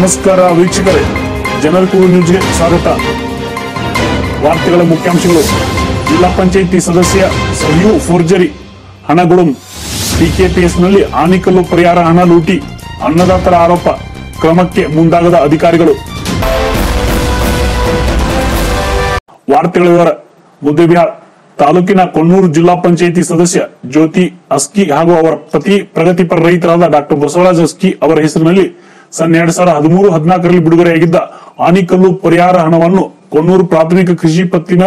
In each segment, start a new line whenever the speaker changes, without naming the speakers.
ನಮಸ್ಕಾರ ವೀಕ್ಷಕರೇ. ಜನರ ನ್ಯೂಸ್ಗೆ ಸ್ವಾಗತ. ವಾರ್ತೆಗಳ ಮುಖ್ಯಾಂಶಗಳು. ಜಿಲ್ಲಾ ಪಂಚಾಯಿತಿ ಸದಸ್ಯ ಸಹ್ಯು ಫೋರ್ಜರಿ ಹಣಗುಳುಂ ಪಿಕೆಪಿಎಸ್ನಲ್ಲಿ ಆನಿಕಲ್ಲು ಪರಿಹಾರ ಹಣ ಲೂಟಿ, ಅನ್ನದಾತರ ಆರೋಪ, ಕ್ರಮಕ್ಕೆ ಮುಂದಾಗದ ಅಧಿಕಾರಿಗಳು. ವಾರ್ತೆಗಳ ವಿವರ. ಮುದ್ದೇಬಿಹಾರ್ ತಾಲೂಕಿನ ಕೊಣ್ಣೂರು ಜಿಲ್ಲಾ ಪಂಚಾಯಿತಿ ಸದಸ್ಯ ಜ್ಯೋತಿ ಅಸ್ಕಿ ಹಾಗೂ ಅವರ ಪತಿ ಪ್ರಗತಿಪರ ರೈತರಾದ ಡಾಕ್ಟರ್ ಬಸವರಾಜ್ ಅಸ್ಕಿ ಅವರ ಹೆಸರಿನಲ್ಲಿ ಸನ್ ಎರಡ್ ಸಾವಿರದ ಹದಿಮೂರು, ಹದಿನಾಲ್ಕರಲ್ಲಿ ಬಿಡುಗಡೆಯಾಗಿದ್ದ ಆನಿಕಲ್ಲು ಪರಿಹಾರ ಹಣವನ್ನು ಕೊನ್ನೂರು ಪ್ರಾಥಮಿಕ ಕೃಷಿ ಪತ್ತಿನ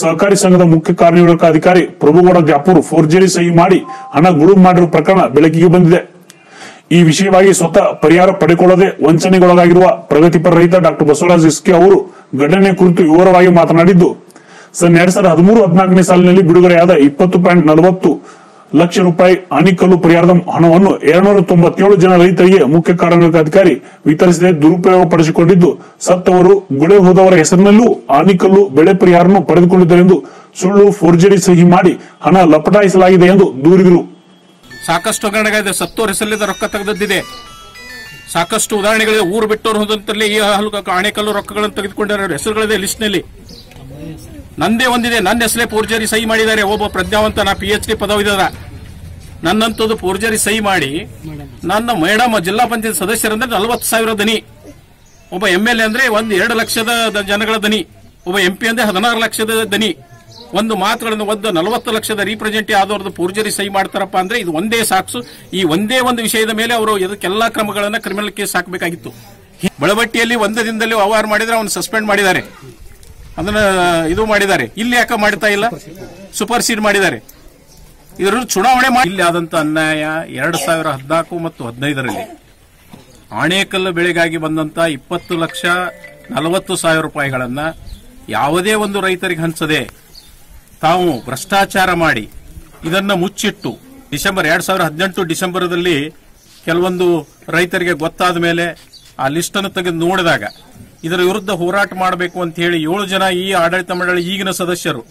ಸಹಕಾರಿ ಸಂಘದ ಮುಖ್ಯ ಕಾರ್ಯನಿರ್ವಾಹಕ ಅಧಿಕಾರಿ ಪ್ರಭುಗೌಡ ಜಾಪೂರ್ ಫೋರ್ಜರಿ ಸಹಿ ಮಾಡಿ ಹಣ ಗುಳುಂ ಮಾಡಿರುವ ಪ್ರಕರಣ ಬೆಳಕಿಗೆ ಬಂದಿದೆ. ಈ ವಿಷಯವಾಗಿ ಸ್ವತಃ ಪರಿಹಾರ ಪಡೆಕೊಳ್ಳದೆ ವಂಚನೆಗೊಳಗಾಗಿರುವ ಪ್ರಗತಿಪರ ರೈತ ಡಾಕ್ಟರ್ ಬಸವರಾಜ್ ಇಸ್ಕೆ ಅವರು ಘಟನೆ ಕುರಿತು ವಿವರವಾಗಿ ಮಾತನಾಡಿದ್ದು ಸನ್ ಎರಡ್ ಸಾವಿರದ ಹದಿಮೂರು, ಹದಿನಾಲ್ಕನೇ ಸಾಲಿನಲ್ಲಿ ಬಿಡುಗಡೆಯಾದ ಇಪ್ಪತ್ತು ಪಾಯಿಂಟ್ ನಲವತ್ತು ಲಕ್ಷ ರೂಪಾಯಿ ಆನಿಕಲ್ಲು ಪರಿಹಾರದ ಹಣವನ್ನು ಎರಡ್ನೂರ ತೊಂಬತ್ತೇಳು ಜನ ರೈತರಿಗೆ ಮುಖ್ಯ ಕಾರ್ಯನಿರ್ವಾಹಕ ಅಧಿಕಾರಿ ವಿತರಿಸದೆ ದುರುಪಯೋಗ ಪಡಿಸಿಕೊಂಡಿದ್ದು, ಸತ್ತವರು ಗುಳೆ ಹೋದವರ ಹೆಸರಿನಲ್ಲೂ ಆನಿಕಲ್ಲು ಬೆಳೆ ಪರಿಹಾರವನ್ನು ಪಡೆದುಕೊಂಡಿದ್ದರೆಂದು ಸುಳ್ಳು ಫೋರ್ಜರಿ ಸಹಿ ಮಾಡಿ ಹಣ ಲಪಟಾಯಿಸಲಾಗಿದೆ ಎಂದು ದೂರಿದರು.
ಸಾಕಷ್ಟು ಹಗರಣಗಳಿದೆ, ಸತ್ತೋರ್ ಹೆಸರಲ್ಲಿದ್ದ ರೊಕ್ಕ ತೆಗೆದದ್ದಿದೆ. ಸಾಕಷ್ಟು ಉದಾಹರಣೆಗಳಿದೆ, ಊರು ಬಿಟ್ಟವರು ಹೋದಂತಲ್ಲಿ ಈ ಹಲ್ಲು ಆಣೆಕಲ್ಲು ರೊಕ್ಕಗಳನ್ನು ತೆಗೆದುಕೊಂಡಿರೋ ಹೆಸರುಗಳಿದೆ ಲಿಸ್ಟ್ನಲ್ಲಿ ನಂದೇ ಒಂದಿದೆ. ನನ್ನ ಹೆಸರೇ ಪೂರ್ಜರಿ ಸಹಿ ಮಾಡಿದ್ದಾರೆ. ಒಬ್ಬ ಪ್ರಜ್ಞಾವಂತ ನಾ ಪಿ ಎಚ್ ಡಿ ಪದವಿದಾರ ನನ್ನಂತದ್ದು ಪೂರ್ಜರಿ ಸಹಿ ಮಾಡಿ ನನ್ನ ಮೇಡಮ್ ಜಿಲ್ಲಾ ಪಂಚಾಯತ್ ಸದಸ್ಯರಂದ್ರೆ ನಲವತ್ತು ಸಾವಿರ ದನಿ. ಒಬ್ಬ ಎಂ ಎಲ್ ಎ ಅಂದ್ರೆ ಒಂದು ಎರಡು ಲಕ್ಷದ ಜನಗಳ ದನಿ. ಒಬ್ಬ ಎಂ ಪಿ ಅಂದ್ರೆ ಹದಿನಾರು ಲಕ್ಷದ ದನಿ. ಒಂದು ಮಾತುಗಳನ್ನು ಒಂದು ನಲವತ್ತು ಲಕ್ಷದ ರೀಪ್ರೆಸೆಂಟಿ ಆದವ್ರದ್ದು ಪೂರ್ಜರಿ ಸಹಿ ಮಾಡ್ತಾರಪ್ಪ ಅಂದ್ರೆ ಇದು ಒಂದೇ ಸಾಕ್ಸು. ಈ ಒಂದೇ ಒಂದು ವಿಷಯದ ಮೇಲೆ ಅವರು ಇದಕ್ಕೆಲ್ಲಾ ಕ್ರಮಗಳನ್ನ ಕ್ರಿಮಿನಲ್ ಕೇಸ್ ಹಾಕಬೇಕಾಗಿತ್ತು. ಬಳಬಟ್ಟಿಯಲ್ಲಿ ಒಂದು ದಿನದಲ್ಲಿ ವ್ಯವಹಾರ ಮಾಡಿದ್ರೆ ಅವನು ಸಸ್ಪೆಂಡ್ ಮಾಡಿದ್ದಾರೆ. ಅದನ್ನ ಇದು ಮಾಡಿದ್ದಾರೆ. ಇಲ್ಲಿ ಯಾಕೆ ಮಾಡ್ತಾ ಇಲ್ಲ? ಸೂಪರ್ ಸೀಡ್ ಮಾಡಿದ್ದಾರೆ. ಇದರ ಚುನಾವಣೆ ಮಾಡಿ ಇಲ್ಲಿ ಆದಂತ ಅನ್ಯಾಯ ಎರಡು ಸಾವಿರ ಹದಿನಾಲ್ಕು ಮತ್ತು ಹದಿನೈದರಲ್ಲಿ. ಆಣೆಕಲ್ಲು ಬೆಳೆಗಾಗಿ ಬಂದಂತ ಇಪ್ಪತ್ತು ಲಕ್ಷ ನಲವತ್ತು ಸಾವಿರ ರೂಪಾಯಿಗಳನ್ನ ಯಾವುದೇ ಒಂದು ರೈತರಿಗೆ ಹಂಚದೆ ತಾವು ಭ್ರಷ್ಟಾಚಾರ ಮಾಡಿ ಇದನ್ನ ಮುಚ್ಚಿಟ್ಟು ಡಿಸೆಂಬರ್ ಎರಡ್ ಸಾವಿರ ಹದಿನೆಂಟು ಡಿಸೆಂಬರ್ದಲ್ಲಿ ಕೆಲವೊಂದು ರೈತರಿಗೆ ಗೊತ್ತಾದ ಮೇಲೆ ಆ ಲಿಸ್ಟ್ ಅನ್ನು ತೆಗೆದು ನೋಡಿದಾಗ ಇದರ ವಿರುದ್ಧ ಹೋರಾಟ ಮಾಡಬೇಕು ಅಂತ ಹೇಳಿ ಏಳು ಜನ ಈ ಆಡಳಿತ ಮಂಡಳಿ ಈಗಿನ ಸದಸ್ಯರು.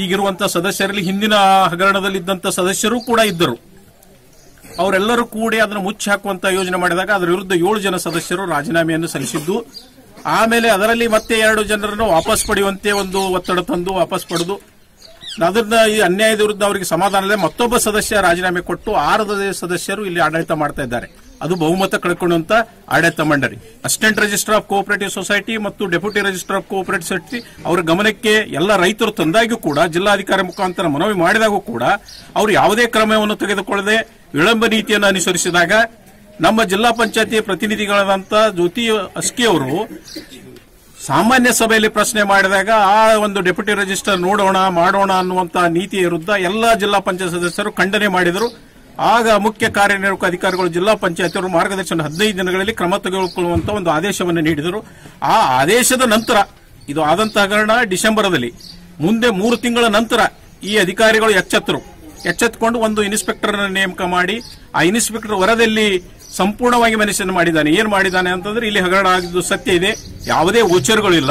ಈಗಿರುವಂತಹ ಸದಸ್ಯರಲ್ಲಿ ಹಿಂದಿನ ಹಗರಣದಲ್ಲಿದ್ದಂಥ ಸದಸ್ಯರು ಕೂಡ ಇದ್ದರು. ಅವರೆಲ್ಲರೂ ಕೂಡಿ ಅದನ್ನು ಮುಚ್ಚಿ ಹಾಕುವಂತ ಯೋಜನೆ ಮಾಡಿದಾಗ ಅದರ ವಿರುದ್ಧ ಏಳು ಜನ ಸದಸ್ಯರು ರಾಜೀನಾಮೆಯನ್ನು ಸಲ್ಲಿಸಿದ್ದು. ಆಮೇಲೆ ಅದರಲ್ಲಿ ಮತ್ತೆ ಎರಡು ಜನರನ್ನು ವಾಪಸ್ ಪಡೆಯುವಂತೆ ಒಂದು ಒತ್ತಡ ತಂದು ವಾಪಸ್ ಪಡೆದು, ಅದನ್ನ ಈ ಅನ್ಯಾಯದ ವಿರುದ್ಧ ಅವರಿಗೆ ಸಮಾಧಾನದಲ್ಲಿ ಮತ್ತೊಬ್ಬ ಸದಸ್ಯ ರಾಜೀನಾಮೆ ಕೊಟ್ಟು ಆರು ಸದಸ್ಯರು ಇಲ್ಲಿ ಆಡಳಿತ ಮಾಡ್ತಾ ಇದ್ದಾರೆ. ಅದು ಬಹುಮತ ಕಳ್ಕೊಂಡಂತ ಆಡಳಿತ ಮಂಡಳಿ. Assistant register of cooperative society ಮತ್ತು deputy register of cooperative society ಅವರ ಗಮನಕ್ಕೆ ಎಲ್ಲ ರೈತರು ತಂದಾಗ್ಯೂ ಕೂಡ, ಜಿಲ್ಲಾಧಿಕಾರಿ ಮುಖಾಂತರ ಮನವಿ ಮಾಡಿದಾಗೂ ಕೂಡ, ಅವರು ಯಾವುದೇ ಕ್ರಮವನ್ನು ತೆಗೆದುಕೊಳ್ಳದೆ ವಿಳಂಬ ನೀತಿಯನ್ನು ಅನುಸರಿಸಿದಾಗ ನಮ್ಮ ಜಿಲ್ಲಾ ಪಂಚಾಯತಿ ಪ್ರತಿನಿಧಿಗಳಾದಂತ ಜ್ಯೋತಿ ಅಸ್ಕಿ ಅವರು ಸಾಮಾನ್ಯ ಸಭೆಯಲ್ಲಿ ಪ್ರಶ್ನೆ ಮಾಡಿದಾಗ, ಆ ಒಂದು ಡೆಪ್ಯೂಟಿ ರಿಜಿಸ್ಟರ್ ನೋಡೋಣ, ಮಾಡೋಣ ಅನ್ನುವಂತ ನೀತಿಯ ವಿರುದ್ಧ ಎಲ್ಲ ಜಿಲ್ಲಾ ಪಂಚಾಯತ್ ಸದಸ್ಯರು ಖಂಡನೆ ಮಾಡಿದರು. ಆಗ ಮುಖ್ಯ ಕಾರ್ಯನಿರ್ವಾಹಕ ಅಧಿಕಾರಿಗಳು ಜಿಲ್ಲಾ ಪಂಚಾಯತ್ ಮಾರ್ಗದರ್ಶನ ಹದಿನೈದು ದಿನಗಳಲ್ಲಿ ಕ್ರಮ ತೆಗೆದುಕೊಳ್ಳುವಂತ ಒಂದು ಆದೇಶವನ್ನು ನೀಡಿದರು. ಆ ಆದೇಶದ ನಂತರ, ಇದು ಆದಂತ ಹಗರಣ ಡಿಸೆಂಬರ್ದಲ್ಲಿ. ಮುಂದೆ ಮೂರು ತಿಂಗಳ ನಂತರ ಈ ಅಧಿಕಾರಿಗಳು ಎಚ್ಚೆತ್ತರು. ಎಚ್ಚೆತ್ತುಕೊಂಡು ಒಂದು ಇನ್ಸ್ಪೆಕ್ಟರ್ ನೇಮಕ ಮಾಡಿ, ಆ ಇನ್ಸ್ಪೆಕ್ಟರ್ ವರದಲ್ಲಿ ಸಂಪೂರ್ಣವಾಗಿ ಮನಸ್ಸನ್ನು ಮಾಡಿದ್ದಾನೆ. ಏನ್ ಮಾಡಿದ್ದಾನೆ ಅಂತಂದ್ರೆ, ಇಲ್ಲಿ ಹಗರಣ ಆಗಿದ್ದು ಸತ್ಯ ಇದೆ. ಯಾವುದೇ ಇಲ್ಲ.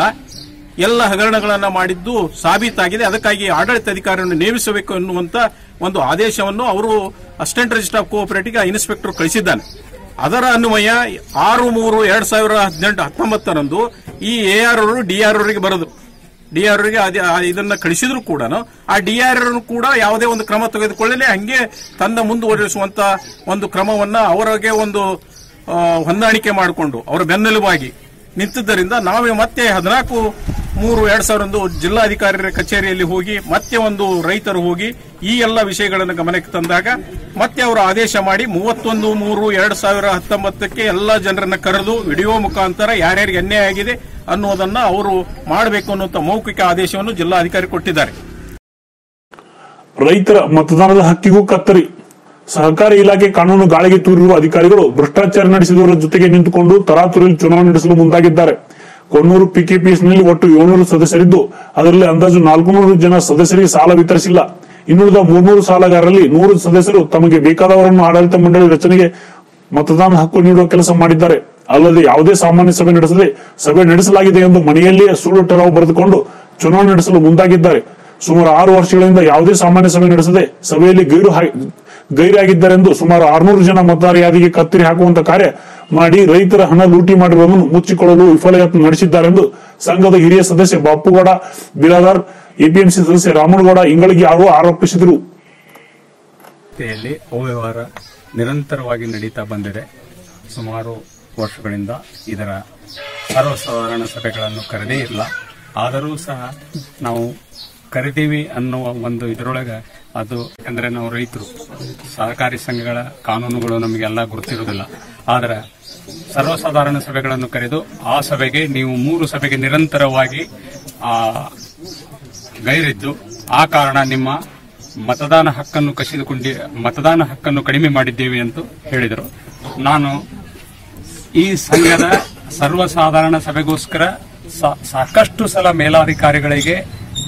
ಎಲ್ಲ ಹಗರಣಗಳನ್ನು ಮಾಡಿದ್ದು ಸಾಬೀತಾಗಿದೆ. ಅದಕ್ಕಾಗಿ ಆಡಳಿತ ಅಧಿಕಾರಿಯನ್ನು ನೇಮಿಸಬೇಕು ಎನ್ನುವಂತ ಒಂದು ಆದೇಶವನ್ನು ಅವರು assistant register of cooperative inspector ಕಳಿಸಿದ್ದಾನೆ. ಅದರ ಅನ್ವಯ ಆರು ಮೂರು ಎರಡ್ ಸಾವಿರ ಹದಿನೆಂಟು ಹತ್ತೊಂಬತ್ತರಂದು ಈ ಎ ಆರ್ ಅವರು ಡಿಆರ್ ಅವರಿಗೆ ಬರೆದು ಡಿಆರ್ ಅವರಿಗೆ ಇದನ್ನ ಕಳಿಸಿದ್ರು ಕೂಡ ಆ ಡಿಆರ್ ಕೂಡ ಯಾವುದೇ ಒಂದು ಕ್ರಮ ತೆಗೆದುಕೊಳ್ಳಲಿ, ಹಂಗೆ ತನ್ನ ಮುಂದುವರಿಸುವಂತ ಒಂದು ಕ್ರಮವನ್ನ ಅವರಿಗೆ ಒಂದು ಹೊಂದಾಣಿಕೆ ಮಾಡಿಕೊಂಡು, ಅವರ ಬೆನ್ನೆಲುಬಾಗಿ ನಿಂತಿದ್ದರಿಂದ ನಾವೇ ಮತ್ತೆ ಹದಿನಾಲ್ಕು ಮೂರು ಎರಡ್ ಸಾವಿರಂದು ಜಿಲ್ಲಾಧಿಕಾರಿಯ ಕಚೇರಿಯಲ್ಲಿ ಹೋಗಿ, ಮತ್ತೆ ಒಂದು ರೈತರು ಹೋಗಿ ಈ ಎಲ್ಲ ವಿಷಯಗಳನ್ನು ಗಮನಕ್ಕೆ ತಂದಾಗ, ಮತ್ತೆ ಅವರು ಆದೇಶ ಮಾಡಿ ಮೂವತ್ತೊಂದು ಮೂರು ಎರಡ್ ಸಾವಿರ ಹತ್ತೊಂಬತ್ತಕ್ಕೆ ಎಲ್ಲ ಜನರನ್ನ ಕರೆದು ವಿಡಿಯೋ ಮುಖಾಂತರ ಯಾರ್ಯಾರಿಗೆ ಅನ್ಯಾಯ ಆಗಿದೆ ಅನ್ನೋದನ್ನ ಅವರು ಮಾಡಬೇಕು ಅನ್ನುವಂತ ಮೌಖಿಕ ಆದೇಶವನ್ನು ಜಿಲ್ಲಾಧಿಕಾರಿ ಕೊಟ್ಟಿದ್ದಾರೆ.
ರೈತರ ಮತದಾನದ ಹಕ್ಕಿಗೂ ಕತ್ತರಿ. ಸಹಕಾರಿ ಇಲಾಖೆ ಕಾನೂನು ಗಾಳಿಗೆ ತೂರಿರುವ ಅಧಿಕಾರಿಗಳು ಭ್ರಷ್ಟಾಚಾರ ನಡೆಸಿದವರ ಜೊತೆಗೆ ನಿಂತುಕೊಂಡು ತರಾತುರಿಯಲ್ಲಿ ಚುನಾವಣೆ ನಡೆಸಲು ಮುಂದಾಗಿದ್ದಾರೆ. ಕೊಣ್ಣೂರು ಪಿಕೆಪಿಎಸ್ನಲ್ಲಿ ಒಟ್ಟು ಏಳ್ನೂರು ಸದಸ್ಯರಿದ್ದು, ಅದರಲ್ಲಿ ಅಂದಾಜು ನಾಲ್ಕುನೂರು ಜನ ಸದಸ್ಯರಿಗೆ ಸಾಲ ವಿತರಿಸಿಲ್ಲ. ಇನ್ನುಳಿದ ಮೂರ್ನೂರು ಸಾಲಗಾರರಲ್ಲಿ ನೂರು ಸದಸ್ಯರು ತಮಗೆ ಬೇಕಾದವರನ್ನು ಆಡಳಿತ ಮಂಡಳಿ ರಚನೆಗೆ ಮತದಾನ ಹಕ್ಕು ನೀಡುವ ಕೆಲಸ ಮಾಡಿದ್ದಾರೆ. ಅಲ್ಲದೆ ಯಾವುದೇ ಸಾಮಾನ್ಯ ಸಭೆ ನಡೆಸದೆ ಸಭೆ ನಡೆಸಲಾಗಿದೆ ಎಂದು ಮನೆಯಲ್ಲಿಯೇ ಸುಳ್ಳು ಬರೆದುಕೊಂಡು ಚುನಾವಣೆ ನಡೆಸಲು ಮುಂದಾಗಿದ್ದಾರೆ. ಸುಮಾರು ಆರು ವರ್ಷಗಳಿಂದ ಯಾವುದೇ ಸಾಮಾನ್ಯ ಸಭೆ ನಡೆಸದೆ ಸಭೆಯಲ್ಲಿ ಗೈರು ಗೈರಾಗಿದ್ದಾರೆಂದು ಸುಮಾರು ಆರ್ನೂರು ಜನ ಮತದಾರ ಯಾದಿಗೆ ಕತ್ತರಿ ಹಾಕುವಂತ ಕಾರ್ಯ ಮಾಡಿ ರೈತರ ಹಣ ಲೂಟಿ ಮಾಡಿರುವುದನ್ನು ಮುಚ್ಚಿಕೊಳ್ಳಲು ವಿಫಲ ಯತ್ನ ನಡೆಸಿದ್ದಾರೆಂದು ಸಂಘದ ಹಿರಿಯ ಸದಸ್ಯ ಬಾಪುಗೌಡ ಬಿರಾದಾರ್ ಎಪಿಎಂಸಿ ಸದಸ್ಯ ರಾಮನಗೌಡ ಇಂಗಳಿಗೆ ಅವರು ಆರೋಪಿಸಿದರು.
ಅವ್ಯವಹಾರ ನಿರಂತರವಾಗಿ ನಡೀತಾ ಬಂದಿದೆ. ಸುಮಾರು ವರ್ಷಗಳಿಂದ ಇದರ ಸರ್ವಸಾಧಾರಣ ಸಭೆಗಳನ್ನು ಕರೆದೇ ಇಲ್ಲ. ಆದರೂ ಸಹ ನಾವು ಕರಿತೀವಿ ಅನ್ನುವ ಒಂದು ಇದರೊಳಗೆ ಅದು ಯಾಕಂದ್ರೆ ನಾವು ರೈತರು, ಸಹಕಾರಿ ಸಂಘಗಳ ಕಾನೂನುಗಳು ನಮಗೆಲ್ಲ ಗೊತ್ತಿರುವುದಿಲ್ಲ ಆದರೆ ಸರ್ವಸಾಧಾರಣ ಸಭೆಗಳನ್ನು ಕರೆದು ಆ ಸಭೆಗೆ ನೀವು ಮೂರು ಸಭೆಗೆ ನಿರಂತರವಾಗಿ ಗೈರಿದ್ದು, ಆ ಕಾರಣ ನಿಮ್ಮ ಮತದಾನ ಹಕ್ಕನ್ನು ಕಸಿದುಕೊಂಡಿ, ಮತದಾನ ಹಕ್ಕನ್ನು ಕಡಿಮೆ ಮಾಡಿದ್ದೇವೆ ಎಂದು ಹೇಳಿದರು. ನಾನು ಈ ಸಂಘದ ಸರ್ವಸಾಧಾರಣ ಸಭೆಗೋಸ್ಕರ ಸಾಕಷ್ಟು ಸಲ ಮೇಲಾಧಿಕಾರಿಗಳಿಗೆ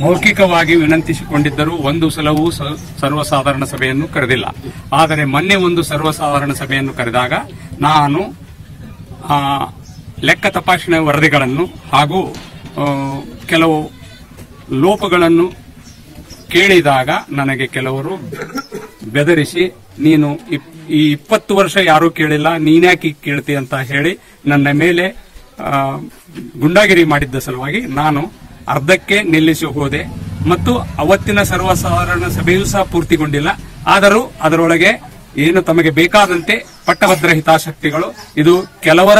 ಮೌಖಿಕವಾಗಿ ವಿನಂತಿಸಿಕೊಂಡಿದ್ದರೂ ಒಂದು ಸಲವೂ ಸರ್ವಸಾಧಾರಣ ಸಭೆಯನ್ನು ಕರೆದಿಲ್ಲ. ಆದರೆ ಮೊನ್ನೆ ಒಂದು ಸರ್ವಸಾಧಾರಣ ಸಭೆಯನ್ನು ಕರೆದಾಗ ನಾನು ಲೆಕ್ಕ ತಪಾಸಣೆ ವರದಿಗಳನ್ನು ಹಾಗೂ ಕೆಲವು ಲೋಪಗಳನ್ನು ಕೇಳಿದಾಗ ನನಗೆ ಕೆಲವರು ಬೆದರಿಸಿ, ನೀನು ಈ ಇಪ್ಪತ್ತು ವರ್ಷ ಯಾರೂ ಕೇಳಿಲ್ಲ, ನೀನ್ಯಾಕೆ ಕೇಳ್ತಿ? ಅಂತ ಹೇಳಿ ನನ್ನ ಮೇಲೆ ಗುಂಡಾಗಿರಿ ಮಾಡಿದ್ದ ಸಲುವಾಗಿ ನಾನು ಅರ್ಧಕ್ಕೆ ನಿಲ್ಲಿಸಿ ಹೋದೆ ಮತ್ತು ಅವತ್ತಿನ ಸರ್ವಸಾಧಾರಣ ಸಭೆಯೂ ಸಹ ಪೂರ್ತಿಗೊಂಡಿಲ್ಲ. ಆದರೂ ಅದರೊಳಗೆ ಏನು ತಮಗೆ ಬೇಕಾದಂತೆ ಪಟ್ಟಭದ್ರ ಹಿತಾಸಕ್ತಿಗಳು, ಇದು ಕೆಲವರ,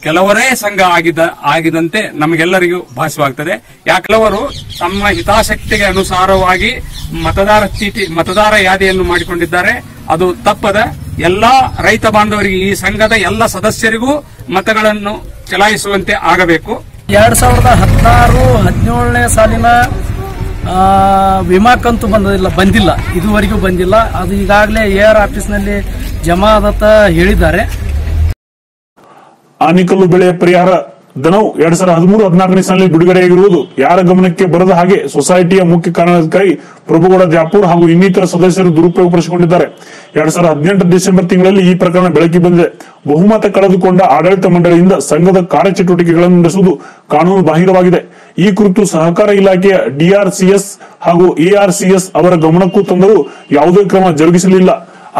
ಕೆಲವರೇ ಸಂಘ ಆಗಿದ, ಆಗಿದಂತೆ ನಮಗೆಲ್ಲರಿಗೂ ಭಾಸವಾಗ್ತದೆ. ಕೆಲವರು ತಮ್ಮ ಹಿತಾಸಕ್ತಿಗೆ ಅನುಸಾರವಾಗಿ ಮತದಾರ ಚೀಟಿ, ಮತದಾರ ಯಾದಿಯನ್ನು ಮಾಡಿಕೊಂಡಿದ್ದಾರೆ. ಅದು ತಪ್ಪದ ಎಲ್ಲಾ ರೈತ ಬಾಂಧವರಿಗೆ ಈ ಸಂಘದ ಎಲ್ಲ ಸದಸ್ಯರಿಗೂ ಮತಗಳನ್ನು ಚಲಾಯಿಸುವಂತೆ ಆಗಬೇಕು.
ಎರಡ್ ಸಾವಿರದ ಹದಿನಾರು, ಹದಿನೇಳನೇ ಸಾಲಿನ ವಿಮಾ ಕಂತು ಬಂದಿಲ್ಲ ಬಂದಿಲ್ಲ. ಇದುವರೆಗೂ ಬಂದಿಲ್ಲ. ಅದು ಈಗಾಗಲೇ ಎ ಆರ್ ಆಫೀಸ್ನಲ್ಲಿ ಜಮಾ ಆದತ್ತ ಹೇಳಿದ್ದಾರೆ.
ಆನಿಕಲ್ಲು ಬೆಳೆ ಪರಿಹಾರ ಧನವು ಎರಡ್ ಸಾವಿರದ ಹದಿಮೂರು, ಹದಿನಾಲ್ಕನೇ ಸಾಲಿನಲ್ಲಿ ಬಿಡುಗಡೆಯಾಗಿರುವುದು. ಯಾರ ಗಮನಕ್ಕೆ ಬರದ ಹಾಗೆ ಸೊಸೈಟಿಯ ಮುಖ್ಯ ಕಾರಣಾಧಿಕಾರಿ ಪ್ರಭುಗೌಡ ದ್ಯಾಪೂರ್ ಹಾಗೂ ಇನ್ನಿತರ ಸದಸ್ಯರು ದುರುಪಯೋಗ ಪಡಿಸಿಕೊಂಡಿದ್ದಾರೆ. ಎರಡ್ ಸಾವಿರದ ಹದಿನೆಂಟು ಡಿಸೆಂಬರ್ ತಿಂಗಳಲ್ಲಿ ಈ ಪ್ರಕರಣ ಬೆಳಕಿಗೆ ಬಂದಿದೆ. ಬಹುಮತ ಕಳೆದುಕೊಂಡ ಆಡಳಿತ ಮಂಡಳಿಯಿಂದ ಸಂಘದ ಕಾರ್ಯಚಟುವಟಿಕೆಗಳನ್ನು ನಡೆಸುವುದು ಕಾನೂನು ಬಾಹಿರವಾಗಿದೆ. ಈ ಕುರಿತು ಸಹಕಾರ ಇಲಾಖೆಯ ಡಿಆರ್ಸಿಎಸ್ ಹಾಗೂ ಎಆರ್ಸಿಎಸ್ ಅವರ ಗಮನಕ್ಕೂ ತಂದರೂ ಯಾವುದೇ ಕ್ರಮ ಜರುಗಿಸಲಿಲ್ಲ.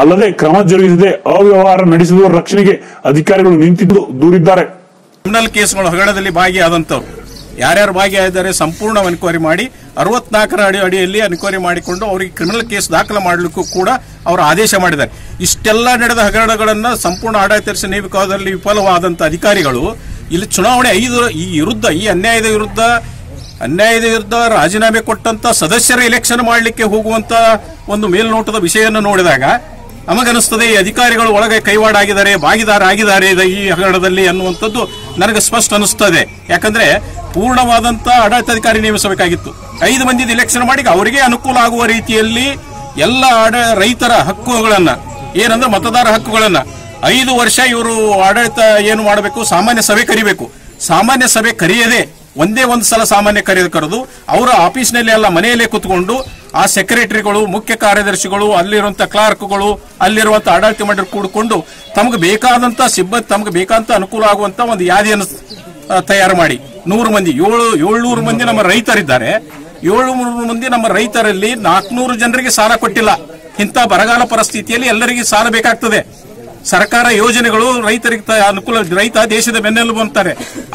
ಅಲ್ಲದೆ ಕ್ರಮ ಜರುಗಿಸದೆ ಅವ್ಯವಹಾರ ನಡೆಸಿದವರ ರಕ್ಷಣೆಗೆ ಅಧಿಕಾರಿಗಳು ನಿಂತಿದ್ದು ದೂರಿದ್ದಾರೆ.
ಕ್ರಿಮಿನಲ್ ಕೇಸ್ಗಳು ಹಗರಣದಲ್ಲಿ ಭಾಗಿಯಾದಂಥವ್ರು. ಯಾರ್ಯಾರು ಭಾಗಿಯಾಗಿದ್ದಾರೆ ಸಂಪೂರ್ಣ ಎನ್ಕ್ವೈರಿ ಮಾಡಿ, ಅರವತ್ನಾಲ್ಕರ ಅಡಿ ಅಡಿಯಲ್ಲಿ ಎನ್ಕ್ವೈರಿ ಮಾಡಿಕೊಂಡು ಅವರಿಗೆ ಕ್ರಿಮಿನಲ್ ಕೇಸ್ ದಾಖಲು ಮಾಡಲಿಕ್ಕೂ ಕೂಡ ಅವರು ಆದೇಶ ಮಾಡಿದ್ದಾರೆ. ಇಷ್ಟೆಲ್ಲ ನಡೆದ ಹಗರಣಗಳನ್ನು ಸಂಪೂರ್ಣ ಆಡಳಿತ ನೇಮಕದಲ್ಲಿ ವಿಫಲವಾದಂಥ ಅಧಿಕಾರಿಗಳು ಇಲ್ಲಿ ಚುನಾವಣೆ ಐದು ಈ ವಿರುದ್ಧ, ಈ ಅನ್ಯಾಯದ ವಿರುದ್ಧ ಅನ್ಯಾಯದ ವಿರುದ್ಧ ರಾಜೀನಾಮೆ ಕೊಟ್ಟಂತ ಸದಸ್ಯರ ಎಲೆಕ್ಷನ್ ಮಾಡಲಿಕ್ಕೆ ಹೋಗುವಂತ ಒಂದು ಮೇಲ್ನೋಟದ ವಿಷಯವನ್ನು ನೋಡಿದಾಗ ನಮಗನಿಸ್ತದೆ ಈ ಅಧಿಕಾರಿಗಳು ಒಳಗೆ ಕೈವಾಡ ಆಗಿದ್ದಾರೆ ಭಾಗಿದಾರ ಆಗಿದ್ದಾರೆ ಇದು ಈ ಹಗರಣದಲ್ಲಿ ಅನ್ನುವಂಥದ್ದು ನನಗೆ ಸ್ಪಷ್ಟ ಅನಿಸ್ತದೆ ಯಾಕಂದ್ರೆ ಪೂರ್ಣವಾದಂತ ಆಡಳಿತಾಧಿಕಾರಿ ನೇಮಿಸಬೇಕಾಗಿತ್ತು. ಐದು ಮಂದಿ ಇಲೆಕ್ಷನ್ ಮಾಡಿ ಅವರಿಗೆ ಅನುಕೂಲ ಆಗುವ ರೀತಿಯಲ್ಲಿ ಎಲ್ಲ ರೈತರ ಹಕ್ಕುಗಳನ್ನ, ಏನಂದ್ರೆ ಮತದಾರ ಹಕ್ಕುಗಳನ್ನ, ಐದು ವರ್ಷ ಇವರು ಆಡಳಿತ ಏನು ಮಾಡಬೇಕು, ಸಾಮಾನ್ಯ ಸಭೆ ಕರಿಬೇಕು. ಸಾಮಾನ್ಯ ಸಭೆ ಕರೆಯದೆ ಒಂದೇ ಒಂದು ಸಲ ಸಾಮಾನ್ಯ ಕರೆದು ಕರೆದು ಅವರ ಆಫೀಸ್ನಲ್ಲಿ ಎಲ್ಲ ಮನೆಯಲ್ಲೇ ಕೂತ್ಕೊಂಡು ಆ ಸೆಕ್ರೆಟರಿಗಳು, ಮುಖ್ಯ ಕಾರ್ಯದರ್ಶಿಗಳು ಅಲ್ಲಿರುವಂತಹ ಕ್ಲಾರ್ಕ್ಗಳು ಅಲ್ಲಿರುವಂತಹ ಆಡಳಿತ ಮಂಡಳಿ ಕೂಡಿಕೊಂಡು ತಮಗೆ ಬೇಕಾದಂತ ಸಿಬ್ಬಂದಿ, ತಮಗೆ ಬೇಕಾದಂತ ಅನುಕೂಲ ಆಗುವಂತ ಒಂದು ಯಾದಿಯನ್ನು ತಯಾರು ಮಾಡಿ. ನೂರು ಮಂದಿ, ಏಳು, ಏಳ್ನೂರು ಮಂದಿ ನಮ್ಮ ರೈತರಿದ್ದಾರೆ. ಏಳ್ನೂರು ಮಂದಿ ನಮ್ಮ ರೈತರಲ್ಲಿ ನಾಲ್ಕುನೂರು ಜನರಿಗೆ ಸಾಲ ಕೊಟ್ಟಿಲ್ಲ. ಇಂಥ ಬರಗಾಲ ಪರಿಸ್ಥಿತಿಯಲ್ಲಿ ಎಲ್ಲರಿಗೆ ಸಾಲ ಬೇಕಾಗ್ತದೆ. ಸರ್ಕಾರ ಯೋಜನೆಗಳು ರೈತರಿಗೆ ಅನುಕೂಲ, ರೈತ ದೇಶದ ಬೆನ್ನೆಲುಬು ಅಂತಾರೆ.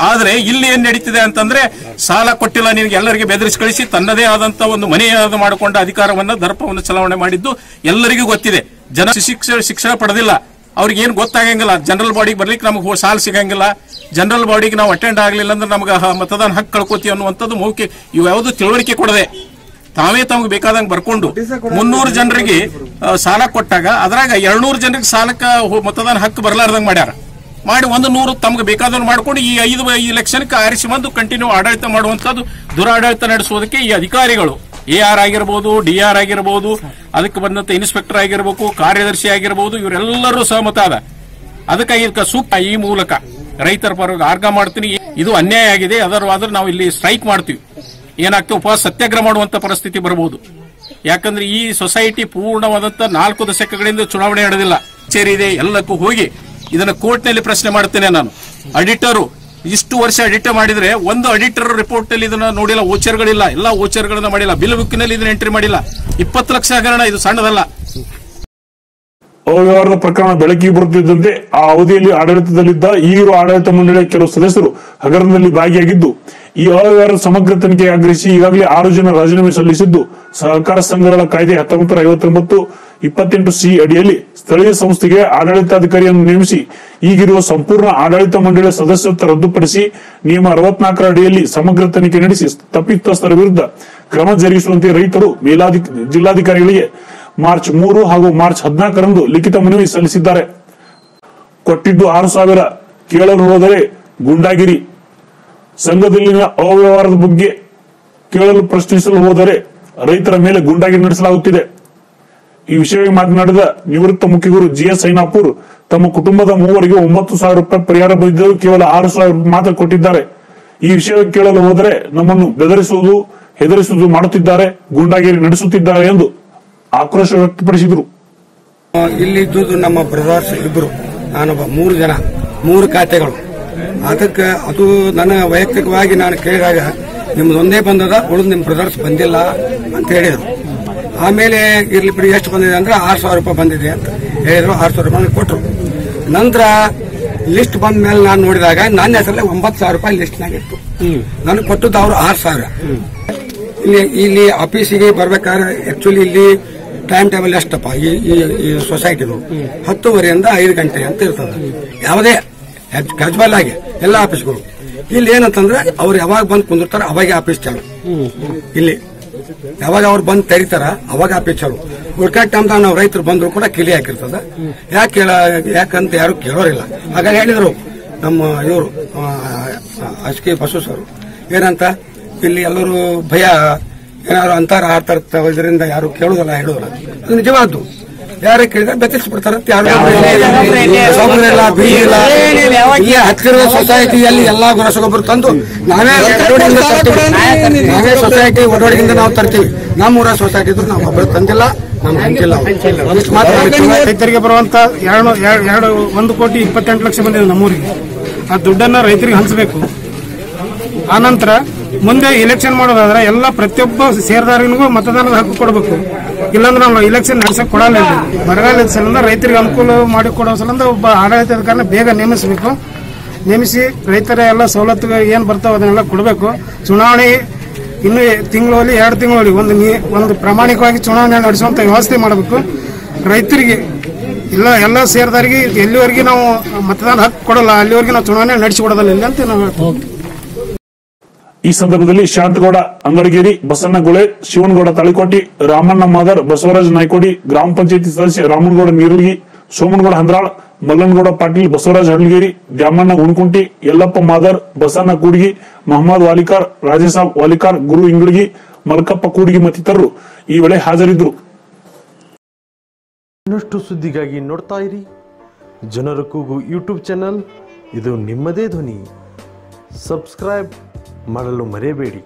ಆದ್ರೆ ಇಲ್ಲಿ ಏನ್ ನಡೀತಿದೆ ಅಂತಂದ್ರೆ ಸಾಲ ಕೊಟ್ಟಿಲ್ಲ ನಿನಗೆ ಎಲ್ಲರಿಗೆ ಬೆದರಿಸಿ ಕಳಿಸಿ ತನ್ನದೇ ಆದಂತ ಒಂದು ಮನೆಯಾದ ಮಾಡಿಕೊಂಡ ಅಧಿಕಾರವನ್ನ, ದರ್ಪವನ್ನು ಚಲಾವಣೆ ಮಾಡಿದ್ದು ಎಲ್ಲರಿಗೂ ಗೊತ್ತಿದೆ. ಜನ ಶಿಕ್ಷಣ ಶಿಕ್ಷಣ ಪಡೆದಿಲ್ಲ. ಅವ್ರಿಗೆ ಏನ್ ಗೊತ್ತಾಗಂಗಿಲ್ಲ. ಜನರಲ್ ಬಾಡಿಗೆ ಬರ್ಲಿಕ್ಕೆ ನಮಗೆ ಸಾಲ ಸಿಗಂಗಿಲ್ಲ. ಜನರಲ್ ಬಾಡಿಗೆ ನಾವು ಅಟೆಂಡ್ ಆಗಲಿಲ್ಲ ಅಂದ್ರೆ ನಮಗೆ ಮತದಾನ ಹಕ್ಕು ಕಳ್ಕೊತೀವಿ ಅನ್ನುವಂಥದ್ದು ಮೌಖಿ ಇವು ಯಾವುದು ತಿಳುವಳಿಕೆ ಕೊಡದೆ ತಾವೇ ತಮಗೆ ಬೇಕಾದಂಗೆ ಬರ್ಕೊಂಡು ಮುನ್ನೂರು ಜನರಿಗೆ ಸಾಲ ಕೊಟ್ಟಾಗ ಅದ್ರಾಗ ಎರಡ್ನೂರು ಜನರಿಗೆ ಸಾಲಕ್ಕ ಮತದಾನ ಹಕ್ಕು ಬರಲಾರ್ದಂಗ್ ಮಾಡ್ಯಾರ. ಮಾಡಿ ಒಂದು ನೂರು ತಮ್ಗೆ ಬೇಕಾದನ್ನು ಮಾಡ್ಕೊಂಡು ಈ ಐದು ಇಲೆಕ್ಷನ್ಗೆ ಆರಿಸಿ ಬಂದು ಕಂಟಿನ್ಯೂ ಆಡಳಿತ ಮಾಡುವಂತದ್ದು ದುರಾಡಳಿತ ನಡೆಸುವುದಕ್ಕೆ ಈ ಅಧಿಕಾರಿಗಳು ಎ ಆರ್ ಆಗಿರ್ಬೋದು ಡಿ ಆರ್ ಆಗಿರ್ಬೋದು, ಅದಕ್ಕೆ ಬಂದಂತ ಇನ್ಸ್ಪೆಕ್ಟರ್ ಆಗಿರ್ಬೋದು ಕಾರ್ಯದರ್ಶಿ ಆಗಿರ್ಬೋದು, ಇವರೆಲ್ಲರೂ ಸಹಮತ ಅದ ಅದಕ್ಕಾಗಿ ಇದಕ್ಕೆ ಸೂಕ್ತ ಈ ಮೂಲಕ ರೈತರ ಪರವಾಗಿ ಆರ್ಗ ಮಾಡ್ತೀನಿ. ಇದು ಅನ್ಯಾಯ ಆಗಿದೆ. ಅದರವಾದ್ರೆ ನಾವು ಇಲ್ಲಿ ಸ್ಟ್ರೈಕ್ ಮಾಡ್ತೀವಿ. ಏನಾಗ್ತದೆ ಉಪವಾಸ ಸತ್ಯಾಗ್ರಹ ಮಾಡುವಂತ ಪರಿಸ್ಥಿತಿ ಬರಬಹುದು ಯಾಕಂದ್ರೆ ಈ ಸೊಸೈಟಿ ಪೂರ್ಣವಾದಂತ ನಾಲ್ಕು ದಶಕಗಳಿಂದ ಚುನಾವಣೆ ನಡೆದಿಲ್ಲ. ಇದೆ ಎಲ್ಲಕ್ಕೂ ಹೋಗಿ ಇದನ್ನ ಕೋರ್ಟ್ನಲ್ಲಿ ಪ್ರಶ್ನೆ ಮಾಡ್ತೇನೆ ನಾನು. ಅಡಿಟರು ಇಷ್ಟು ವರ್ಷ ಅಡಿಟರ್ ಮಾಡಿದ್ರೆ ಒಂದು ಅಡಿಟರ್ ರಿಪೋರ್ಟ್ನಲ್ಲಿ ಇದನ್ನ ನೋಡಿಲ್ಲ ಓಚರ್ಗಳಿಲ್ಲ ಎಲ್ಲ ಓಚರ್ಗಳನ್ನ ಮಾಡಿಲ್ಲ, ಬಿಲ್ ಬುಕ್ನಲ್ಲಿ ಇದನ್ನ ಎಂಟ್ರಿ ಮಾಡಿಲ್ಲ. ಇಪ್ಪತ್ತು ಲಕ್ಷ ಹಗರಣ, ಇದು ಸಣ್ಣದಲ್ಲ.
ಅವ್ಯವಹಾರದ ಪ್ರಕರಣ ಬೆಳಕಿಗೆ ಬರುತ್ತಿದ್ದಂತೆ ಆ ಅವಧಿಯಲ್ಲಿ ಆಡಳಿತದಲ್ಲಿದ್ದ ಈಗಿರುವ ಆಡಳಿತ ಮಂಡಳಿಯ ಕೆಲವು ಸದಸ್ಯರು ಹಗರಣದಲ್ಲಿ ಭಾಗಿಯಾಗಿದ್ದು, ಈ ಅವ್ಯವಹಾರದ ಸಮಗ್ರ ತನಿಖೆಗೆ ಆಗ್ರಹಿಸಿ ಈಗಾಗಲೇ ಆರು ಜನ ರಾಜೀನಾಮೆ ಸಲ್ಲಿಸಿದ್ದು, ಸಹಕಾರ ಸಂಘಗಳ ಕಾಯ್ದೆ ಹತ್ತೊಂಬತ್ತು ಐವತ್ತೊಂಬತ್ತು ಇಪ್ಪತ್ತೆಂಟು ಸಿ ಅಡಿಯಲ್ಲಿ ಸ್ಥಳೀಯ ಸಂಸ್ಥೆಗೆ ಆಡಳಿತಾಧಿಕಾರಿಯನ್ನು ನೇಮಿಸಿ, ಈಗಿರುವ ಸಂಪೂರ್ಣ ಆಡಳಿತ ಮಂಡಳಿಯ ಸದಸ್ಯತ್ವ ರದ್ದುಪಡಿಸಿ ನಿಯಮ ಅರವತ್ನಾಲ್ಕರ ಅಡಿಯಲ್ಲಿ ಸಮಗ್ರ ತನಿಖೆ ನಡೆಸಿ ತಪ್ಪಿತಸ್ಥರ ವಿರುದ್ಧ ಕ್ರಮ ಜರುಗಿಸುವಂತೆ ರೈತರು ಮೇಲಾಧಿ, ಜಿಲ್ಲಾಧಿಕಾರಿಗಳಿಗೆ ಮಾರ್ಚ್ ಮೂರು ಹಾಗೂ ಮಾರ್ಚ್ ಹದಿನಾಲ್ಕರಂದು ಲಿಖಿತ ಮನವಿ ಸಲ್ಲಿಸಿದ್ದಾರೆ. ಕೊಟ್ಟಿದ್ದು ಆರು ಸಾವಿರ ಕೇಳಲು ಹೋದರೆ ಗುಂಡಾಗಿರಿ. ಸಂಘದಲ್ಲಿನ ಅವ್ಯವಹಾರದ ಬಗ್ಗೆ ಕೇಳಲು ಪ್ರಶ್ನಿಸಲು ಹೋದರೆ ರೈತರ ಮೇಲೆ ಗುಂಡಾಗಿರಿ ನಡೆಸಲಾಗುತ್ತಿದೆ. ಈ ವಿಷಯವಾಗಿ ಮಾತನಾಡಿದ ನಿವೃತ್ತ ಮುಖ್ಯಗುರು ಜಿಎಸ್ ಎಸ್ ಸೈನಾಪುರ್ ತಮ್ಮ ಕುಟುಂಬದ ಮೂವರಿಗೆ ಒಂಬತ್ತು ಸಾವಿರ ರೂಪಾಯಿ ಪರಿಹಾರ ಬಂದಿದ್ದರೂ ಕೇವಲ ಆರು ಸಾವಿರ ಮಾತ್ರ ಕೊಟ್ಟಿದ್ದಾರೆ. ಈ ವಿಷಯ ಕೇಳಲು ಹೋದರೆ ನಮ್ಮನ್ನು ಬೆದರಿಸುವುದು, ಹೆದರಿಸುವುದು ಮಾಡುತ್ತಿದ್ದಾರೆ, ಗುಂಡಾಗಿರಿ ನಡೆಸುತ್ತಿದ್ದಾರೆ ಎಂದು ಆಕ್ರೋಶ ವ್ಯಕ್ತಪಡಿಸಿದರು.
ಇಲ್ಲಿ ಇದ್ದುದು ನಮ್ಮ ಬ್ರದರ್ಸ್ ಇಬ್ಬರು ನಾನೊಬ್ಬ ಮೂರು ಜನ, ಮೂರು ಖಾತೆಗಳು. ಅದಕ್ಕೆ ಅದು ನನ್ನ ವೈಯಕ್ತಿಕವಾಗಿ ನಾನು ಕೇಳಿದಾಗ ನಿಮ್ದು ಒಂದೇ ಬಂದದ, ಉಳಿದು ನಿಮ್ಮ ಬ್ರದರ್ಸ್ ಬಂದಿಲ್ಲ ಅಂತ ಹೇಳಿದರು. ಆಮೇಲೆ ಇರ್ಲಿ ಬಿಡಿ, ಎಷ್ಟು ಬಂದಿದೆ ಅಂದ್ರೆ ಆರು ಸಾವಿರ ರೂಪಾಯಿ ಬಂದಿದೆ ಅಂತ ಹೇಳಿದ್ರು. ಆರು ಸಾವಿರ ರೂಪಾಯಿ ಕೊಟ್ಟರು ನಂತರ ಲಿಸ್ಟ್ ಬಂದ ಮೇಲೆ ನಾನು ನೋಡಿದಾಗ ನನ್ನ ಹೆಸರಲ್ಲಿ ಒಂಬತ್ತು ಸಾವಿರ ರೂಪಾಯಿ ಲಿಸ್ಟ್ನಾಗ ಇತ್ತು. ನನಗೆ ಕೊಟ್ಟದ್ದು ಅವರು ಆರು ಸಾವಿರ. ಇಲ್ಲಿ ಇಲ್ಲಿ ಆಫೀಸಿಗೆ ಬರ್ಬೇಕಾದ್ರೆ ಆಕ್ಚುಲಿ ಇಲ್ಲಿ ಟೈಮ್ ಟೇಬಲ್ ಎಷ್ಟಪ್ಪ ಈ ಈ- ಸೊಸೈಟಿದು ಹತ್ತುವರೆಯಿಂದ ಐದು ಗಂಟೆ ಅಂತ ಇರ್ತದೆ ಯಾವುದೇ ಕ್ಯಾಜುವಲ್ ಆಗಿ ಎಲ್ಲ ಆಫೀಸ್ಗಳು ಇಲ್ಲಿ ಏನಂತಂದ್ರೆ ಅವ್ರು ಯಾವಾಗ ಬಂದು ಕುಂದಿರ್ತಾರ ಅವಾಗ ಆಫೀಸ್ ಚಾಲು ಇಲ್ಲಿ ಯಾವಾಗ ಅವ್ರು ಬಂದು ತೆರಿತಾರ ಅವಾಗ ಆಫೀಸ್ ಚಾಲು ಹುಡ್ಕಾಟ್ ಟೈಮ್ದಾಗ ನಾವು ರೈತರು ಬಂದ್ರು ಕೂಡ ಕಿಲಿ ಹಾಕಿರ್ತದ ಯಾಕೆ ಕೇಳ ಯಾಕಂತ ಯಾರು ಕೇಳೋರಿಲ್ಲ ಹಾಗಾಗಿ ಹೇಳಿದ್ರು ನಮ್ಮ ಇವರು ಅಸ್ಕಿ ಬಸವ ಸರ್ ಏನಂತ ಇಲ್ಲಿ ಎಲ್ಲರೂ ಭಯ ಏನಾದ್ರು ಅಂತಾರ ಆಡ್ತಾ ಇದರಿಂದ ಯಾರು ಕೇಳುದಲ್ಲ ಹೇಳುದಿಲ್ಲ. ಅದು ನಿಜವಾದ್ದು. ಯಾರೇ ಕೇಳಿದ್ರೆ ಬೆತ್ತಿಸ್ಬಿಡ್ತಾರೆ ಅಂತ ಯಾರು ಇಲ್ಲ, ಬೀಜ ಇಲ್ಲ. ಇಲ್ಲೇ ಹತ್ತಿರದ ಸೊಸೈಟಿಯಲ್ಲಿ ಎಲ್ಲಾ ರಸಗೊಬ್ಬರ ತಂದು ನಾವೇ ನಾವೇ ಸೊಸೈಟಿ ಒಡವಡಿಯಿಂದ ನಾವು ತರ್ತೀವಿ. ನಮ್ಮೂರ ಸೊಸೈಟಿ ಇದ್ರು ನಾವು ಒಬ್ಬರು ತಂದಿಲ್ಲ.
ರೈತರಿಗೆ ಬರುವಂತ ಎರಡು ಎರಡು- ಎರಡು ಒಂದು ಕೋಟಿ ಇಪ್ಪತ್ತೆಂಟು ಲಕ್ಷ ಬಂದಿದೆ ನಮ್ಮೂರಿಗೆ. ಆ ದುಡ್ಡನ್ನ ರೈತರಿಗೆ ಹಂಚಬೇಕು. ಆನಂತರ ಮುಂದೆ ಇಲೆಕ್ಷನ್ ಮಾಡೋದಾದ್ರೆ ಎಲ್ಲ ಪ್ರತಿಯೊಬ್ಬ ಸೇರ್ದಾರಿಗೂ ಮತದಾನದ ಹಕ್ಕು ಕೊಡಬೇಕು. ಇಲ್ಲಾಂದ್ರೆ ನಾವು ಇಲೆಕ್ಷನ್ ನಡೆಸಕ್ ಕೊಡಲ್ಲ. ಬರಗಾಲ ಸಲಿಂದ ರೈತರಿಗೆ ಅನುಕೂಲ ಮಾಡಿ ಕೊಡೋ ಸಲಿಂದ ಒಬ್ಬ ಕಾರಣ ಬೇಗ ನೇಮಿಸಬೇಕು. ನೇಮಿಸಿ ರೈತರ ಎಲ್ಲ ಸವಲತ್ತುಗಳು ಏನು ಬರ್ತಾವೆ ಅದನ್ನೆಲ್ಲ ಕೊಡಬೇಕು. ಚುನಾವಣೆ ಇನ್ನು ತಿಂಗಳಲ್ಲಿ ಎರಡು ತಿಂಗಳಲ್ಲಿ ಒಂದು ಒಂದು ಪ್ರಾಮಾಣಿಕವಾಗಿ ಚುನಾವಣೆ ನಡೆಸುವಂತ ವ್ಯವಸ್ಥೆ ಮಾಡಬೇಕು. ರೈತರಿಗೆ ಇಲ್ಲ ಎಲ್ಲ ಸೇರಿದವರಿಗೆ ಎಲ್ಲಿವರೆಗೆ ನಾವು ಮತದಾನ ಹಕ್ಕು ಕೊಡಲ್ಲ, ಅಲ್ಲಿವರೆಗೆ ನಾವು ಚುನಾವಣೆ ನಡೆಸಿಕೊಡೋದಲ್ಲ ಇಲ್ಲ ಅಂತ ನಾವು ಹೇಳ್ತೀವಿ
ಈ ಸಂದರ್ಭದಲ್ಲಿ ಶಾಂತಗೌಡ, ಅಂಗಡಗೇರಿ ಬಸಣ್ಣಗುಳೆ ಶಿವನಗೌಡ ತಳಿಕೋಟಿ, ರಾಮಣ್ಣ ಮಾದರ್, ಬಸವರಾಜ ನಾಯ್ಕೋಡಿ, ಗ್ರಾಮ ಪಂಚಾಯತಿ ಸದಸ್ಯ ರಾಮನಗೌಡ ನೀರಲ್ಗಿ ಸೋಮನಗೌಡ ಹಂದ್ರಾಳ್, ಮಲ್ಲನಗೌಡ ಪಾಟೀಲ್, ಬಸವರಾಜ ಹಳ್ಳಿಗೇರಿ, ದ್ಯಾಮಣ್ಣ ಉಣಕುಂಟಿ ಯಲ್ಲಪ್ಪ ಮಾದರ್ ಬಸಣ್ಣ ಕೂಡ್ಗಿ, ಮಹಮ್ಮದ್ ವಾಲಿಕಾರ್, ರಾಜೇಸಾಬ್ ವಾಲಿಕಾರ್, ಗುರು ಇಂಗಳಗಿ, ಮಲ್ಕಪ್ಪ ಕೂಡ್ಗಿ ಮತ್ತಿತರರು ಈ ವೇಳೆ ಹಾಜರಿದ್ದರು.
ಇನ್ನಷ್ಟು ಸುದ್ದಿಗಾಗಿ ನೋಡ್ತಾ ಇರಿ. ಜನರ ಕೂಗು ಯೂಟ್ಯೂಬ್ ಚಾನಲ್. ಇದು ನಿಮ್ಮದೇ ಧ್ವನಿ. ಸಬ್ಸ್ಕ್ರೈಬ್. ಮಾಡಲು ಮರೆಯಬೇಡಿ.